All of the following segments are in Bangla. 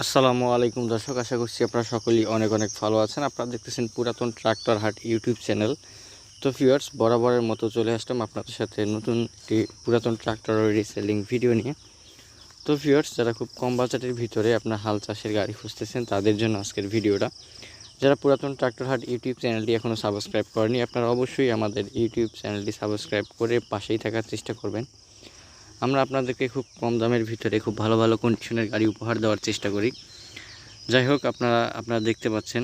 আসসালামু আলাইকুম দর্শক, আশা করছি আপনারা সকলেই অনেক অনেক ভালো আছেন। আপনারা দেখতেছেন পুরাতন ট্রাক্টর হাট ইউটিউব চ্যানেল। তো ভিউয়ার্স বরাবরের মতো চলে আসলাম আপনাদের সাথে নতুন একটি পুরাতন ট্রাক্টর রিসেলিং ভিডিও নিয়ে। তো ভিউয়ার্স যারা খুব কম বাজেটের ভিতরে আপনার হাল চাষের গাড়ি খুঁজতেছেন, তাদের জন্য আজকের ভিডিওটা যারা পুরাতন ট্রাক্টর হাট ইউটিউব চ্যানেলটি এখনও সাবস্ক্রাইব করেনি আপনারা অবশ্যই আমাদের ইউটিউব চ্যানেলটি সাবস্ক্রাইব করে পাশেই থাকার চেষ্টা করবেন। আমরা আপনাদেরকে খুব কম দামের ভিতরে খুব ভালো ভালো কন্ডিশনের গাড়ি উপহার দেওয়ার চেষ্টা করি। যাই হোক, আপনারা আপনারা দেখতে পাচ্ছেন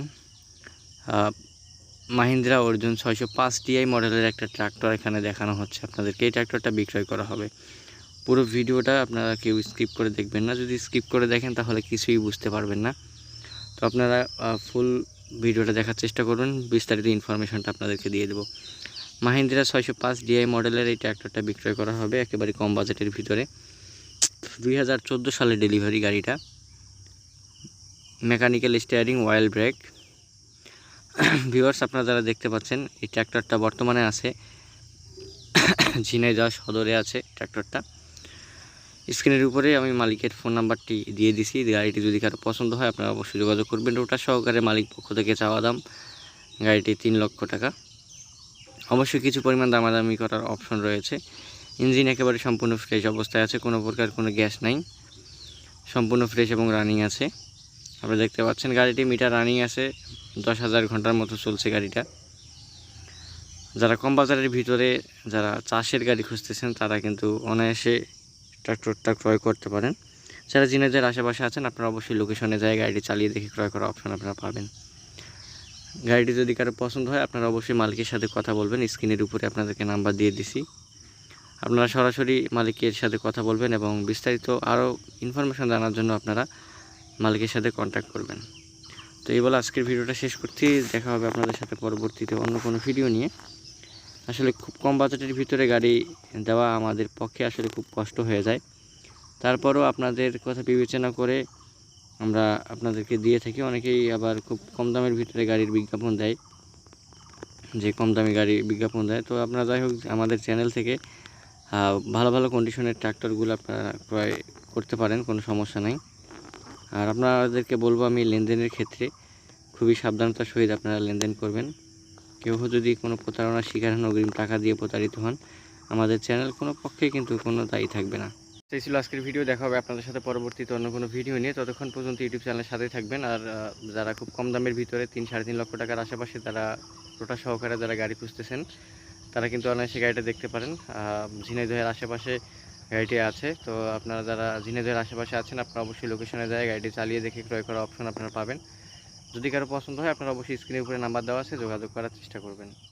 মাহিন্দ্রা অর্জুন ছয়শো পাঁচ টিআই মডেলের একটা ট্রাক্টর এখানে দেখানো হচ্ছে আপনাদেরকে। এই ট্রাক্টরটা বিক্রয় করা হবে। পুরো ভিডিওটা আপনারা কেউ স্কিপ করে দেখবেন না। যদি স্কিপ করে দেখেন, তাহলে কিছুই বুঝতে পারবেন না। তো আপনারা ফুল ভিডিওটা দেখার চেষ্টা করুন বিস্তারিত ইনফরমেশনটা আপনাদেরকে দিয়ে দেবো। মাহিন্দ্রা ছয়শো পাঁচ ডিআই মডেলের এই ট্র্যাক্টরটা বিক্রয় করা হবে একেবারে কম বাজেটের ভিতরে। দুই হাজার চোদ্দ সালে ডেলিভারি গাড়িটা। Mechanical steering oil brake. Viewers, আপনারা যারা দেখতে পাচ্ছেন, এই ট্র্যাক্টরটা বর্তমানে আছে। ঝিনাইদহ সদরে আছে ট্র্যাক্টরটা। স্ক্রিনের উপরে আমি মালিকের ফোন নাম্বারটি দিয়ে দিছি। গাড়িটি যদি কারও পছন্দ হয়, আপনারা অবশ্যই যোগাযোগ করবেন। ওটা সহকারে মালিক পক্ষ থেকে চাওয়া দাম, গাড়িটি তিন লক্ষ টাকা। অবশ্যই কিছু পরিমাণ দামাদামি করার অপশন রয়েছে। ইঞ্জিন একেবারে সম্পূর্ণ ফ্রেশ অবস্থায় আছে, কোনো প্রকার কোনো গ্যাস নাই। সম্পূর্ণ ফ্রেশ এবং রানিং আছে। আপনারা দেখতে পাচ্ছেন গাড়িটি মিটার রানিং আছে, দশ হাজার ঘণ্টার মতো চলছে গাড়িটা। যারা কম বাজারের ভিতরে, যারা চাষের গাড়ি খুঁজতেছেন, তারা কিন্তু অনায়াসে ট্রাক্টরটা ক্রয় করতে পারেন। যারা জিনেদের আশেপাশে আছেন, আপনারা অবশ্যই লোকেশনে যায়, গাড়িটি চালিয়ে দেখে ক্রয় করার অপশন আপনারা পাবেন। গাড়িটি যদি কারও পছন্দ হয়, আপনারা অবশ্যই মালিকের সাথে কথা বলবেন। স্ক্রিনের উপরে আপনাদেরকে নাম্বার দিয়ে দিছি। আপনারা সরাসরি মালিকের সাথে কথা বলবেন এবং বিস্তারিত আরও ইনফরমেশন জানার জন্য আপনারা মালিকের সাথে কন্ট্যাক্ট করবেন। তো এই বলে আজকের ভিডিওটা শেষ করছি। দেখা হবে আপনাদের সাথে পরবর্তীতে অন্য কোনো ভিডিও নিয়ে। আসলে খুব কম বাজেটের ভিতরে গাড়ি দেওয়া আমাদের পক্ষে আসলে খুব কষ্ট হয়ে যায়। তারপরও আপনাদের কথা বিবেচনা করে আমরা আপনাদেরকে দিয়ে থাকি। অনেকেই আবার খুব কম দামের ভিতরে গাড়ির বিজ্ঞাপন দেয়, যে কম দামি গাড়ি বিজ্ঞাপন দেয়। তো আপনারা যাই হোক, আমাদের চ্যানেল থেকে ভালো ভালো কন্ডিশনের ট্রাক্টরগুলো আপনারা ক্রয় করতে পারেন, কোনো সমস্যা নেই। আর আপনাদেরকে বলব আমি, লেনদেনের ক্ষেত্রে খুবই সাবধানতার সহিত আপনারা লেনদেন করবেন। কেউ যদি কোনো প্রতারণার শিকার হন, অগ্রিম টাকা দিয়ে প্রতারিত হন, আমাদের চ্যানেল কোনো পক্ষে কিন্তু কোনো দায়ী থাকবে না। এই ছিল আজকের ভিডিও। দেখা হবে আপনাদের সাথে পরবর্তীতে অন্য কোনো ভিডিও নিয়ে। ততক্ষণ পর্যন্ত ইউটিউব চ্যানেলের সাথে থাকবেন। আর যারা খুব কম দামের ভিতরে তিন সাড়ে তিন লক্ষ টাকার আশেপাশে তারা টোটা সহকারে যারা গাড়ি খুঁজতেছেন, তারা কিন্তু অনায়াসে গাড়িটা দেখতে পারেন। ঝিনাইদহের আশেপাশে গাড়িটি আছে। তো আপনারা যারা ঝিনাইদহের আশেপাশে আছেন, আপনারা অবশ্যই লোকেশনে যায়, গাড়িটি চালিয়ে দেখে ক্রয় করার অপশন আপনারা পাবেন। যদি কারও পছন্দ হয়, আপনারা অবশ্যই স্ক্রিনের উপরে নাম্বার দেওয়া আছে, যোগাযোগ করার চেষ্টা করবেন।